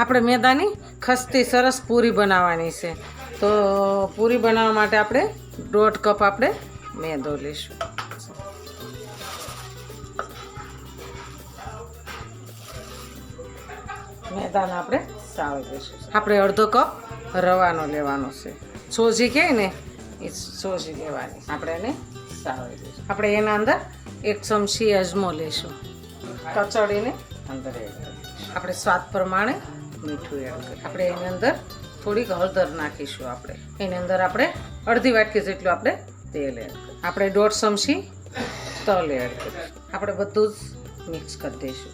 આપણે મેદાની ખસ્તી સરસ પૂરી બનાવવાની છે. તો પૂરી બનાવવા માટે આપણે દોઢ કપ આપણે મેદો લઈશું. મેદાને આપણે સાવ લઈશું. આપણે અડધો કપ રવાનો લેવાનો છે. સોજી કહે ને એ સોજી લેવાની. આપણે એને સાવ લઈશું. આપણે એના અંદર એક ચમચી અજમો લઈશું. કચડીને અંદર આપણે સ્વાદ પ્રમાણે મીઠું એડ કરીએ આપણે એની અંદર થોડીક હળદર નાખીશું આપણે. એની અંદર આપણે અડધી વાટકી જેટલું આપણે તેલ એડ કરીએ આપણે દોઢ ચમચી તલ એડ કરીશું. આપણે બધું જ મિક્સ કરી દઈશું.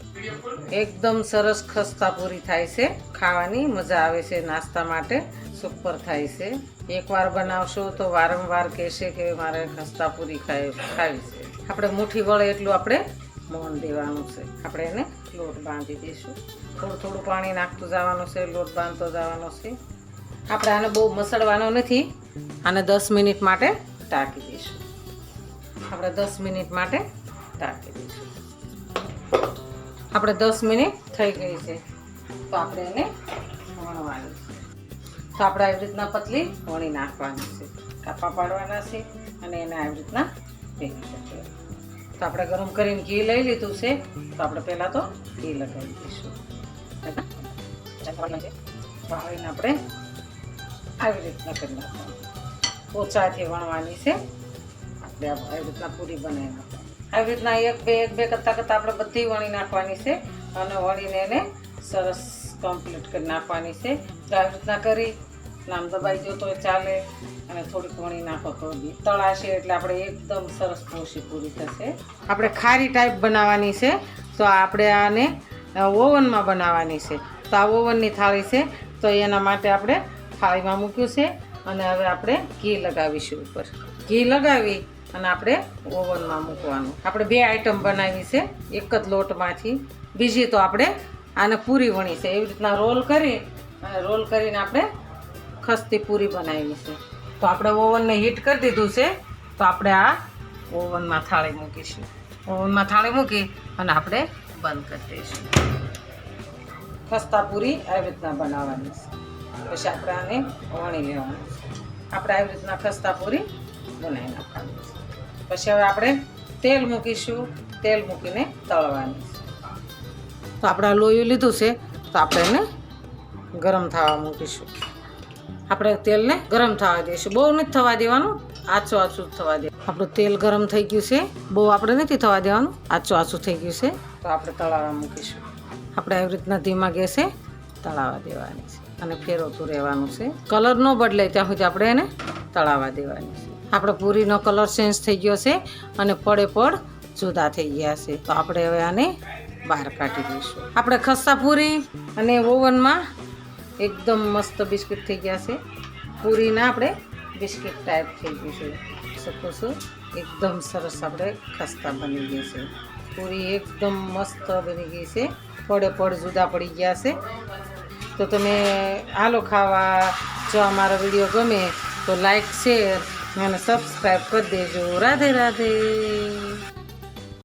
એકદમ સરસ ખસ્તા પૂરી થાય છે. ખાવાની મજા આવે છે નાસ્તા માટે. સુપર થાય છે. એકવાર બનાવશો તો વારંવાર કહેશે કે મારે ખસ્તા પૂરી ખાઈ ખાવી છે. આપણે મુઠ્ઠી વળે એટલું આપણે મોણ દેવાનું છે. આપણે એને લોટ બાંધી દઈશું. થોડું થોડું પાણી નાખતું જવાનું છે, લોટ બાંધતો જવાનો છે. આપણે આને બહુ મસળવાનો નથી. આને દસ મિનિટ માટે ટાંકી દઈશું. આપણે દસ મિનિટ માટે ટાંકી દઈશું. આપણે દસ મિનિટ થઈ ગઈ છે. તો આપણે એને વણવાની છે. તો આપણે આવી રીતના પતલી વણી નાખવાની છે. કાપા પાડવાના છે અને એને આવી રીતના ભેગી શકીએ. તો આપણે ગરમ કરીને ઘી લઈ લીધું છે. તો આપણે પહેલાં તો ઘી લગાવી દઈશું. વાળીને આપણે આવી રીતના કરી નાખવાનું. ઓછાથી વણવાની છે. આપણે આવી રીતના પૂરી બનાવી નાખવાની. આવી રીતના એક બે એક બે કરતાં કરતાં આપણે બધી વણી નાખવાની છે. અને વણીને એને સરસ કમ્પ્લીટ કરી નાખવાની છે. તો આવી રીતના કરી નામ દબાઈ ગયો તો ચાલે અને થોડીક વણી નાખો તો તળાશે એટલે આપણે એકદમ સરસ પોષી પૂરી થશે. આપણે ખારી ટાઈપ બનાવવાની છે. તો આપણે આને ઓવનમાં બનાવવાની છે. તો આ ઓવનની થાળી છે. તો એના માટે આપણે થાળીમાં મૂક્યું છે અને હવે આપણે ઘી લગાવીશું ઉપર. ઘી લગાવી અને આપણે ઓવનમાં મૂકવાનું. આપણે બે આઈટમ બનાવી છે. એક જ લોટમાંથી. બીજી તો આપણે આને પૂરી વણી છે. એવી રીતના રોલ કરી અને રોલ કરીને આપણે ખસ્તી પૂરી બનાવી છે. તો આપણે ઓવનને હીટ કરી દીધું છે, તો આપણે આ ઓવનમાં થાળી મૂકીશું. ઓવનમાં થાળી મૂકી અને આપણે બંધ કરી દઈશું. ખસ્તા પૂરી આવી રીતના બનાવવાની છે. પછી આપણે આને વણી લેવાનું છે. આપણે આવી રીતના ખસ્તા પૂરી બનાવી નાખવાની છે. પછી હવે આપણે તેલ મૂકીશું. તેલ મૂકીને તળવાની છે. તો આપણે લોયું લીધું છે, તો આપણે એને ગરમ થવા મૂકીશું. આપણે તેલને ગરમ થવા દઈશું. બહુ નથી થવા દેવાનું, આછું આછું થવા દે. આપણું તેલ ગરમ થઈ ગયું છે. બહુ આપણે નથી થવા દેવાનું, આછું આછું થઈ ગયું છે. તો આપણે તળાવવા મૂકીશું. આપણે આવી રીતના ધીમા ગેસે તળાવવા દેવાની છે. અને ફેરવતું રહેવાનું છે. કલર ન બદલે ત્યાં સુધી આપણે એને તળાવવા દેવાની છે. આપણે પૂરીનો કલર ચેન્જ થઈ ગયો છે અને પડે પડ જુદા થઈ ગયા છે. તો આપણે હવે આને બહાર કાઢી દઈશું. આપણે ખસ્તા પૂરી અને ઓવનમાં એકદમ મસ્ત બિસ્કિટ થઈ ગયા છે. પૂરીના આપણે બિસ્કિટ ટાઈપ થઈ ગયું છે. શકો છો એકદમ સરસ આપણે ખસ્તા બની ગઈ છે. પૂરી એકદમ મસ્ત બની ગઈ છે. પડે પડ જુદા પડી ગયા છે. તો તમે હાલો ખાવા, જો અમારો વીડિયો ગમે તો લાઈક શેર અને સબસ્ક્રાઈબ કરી દેજો. રાધે રાધે.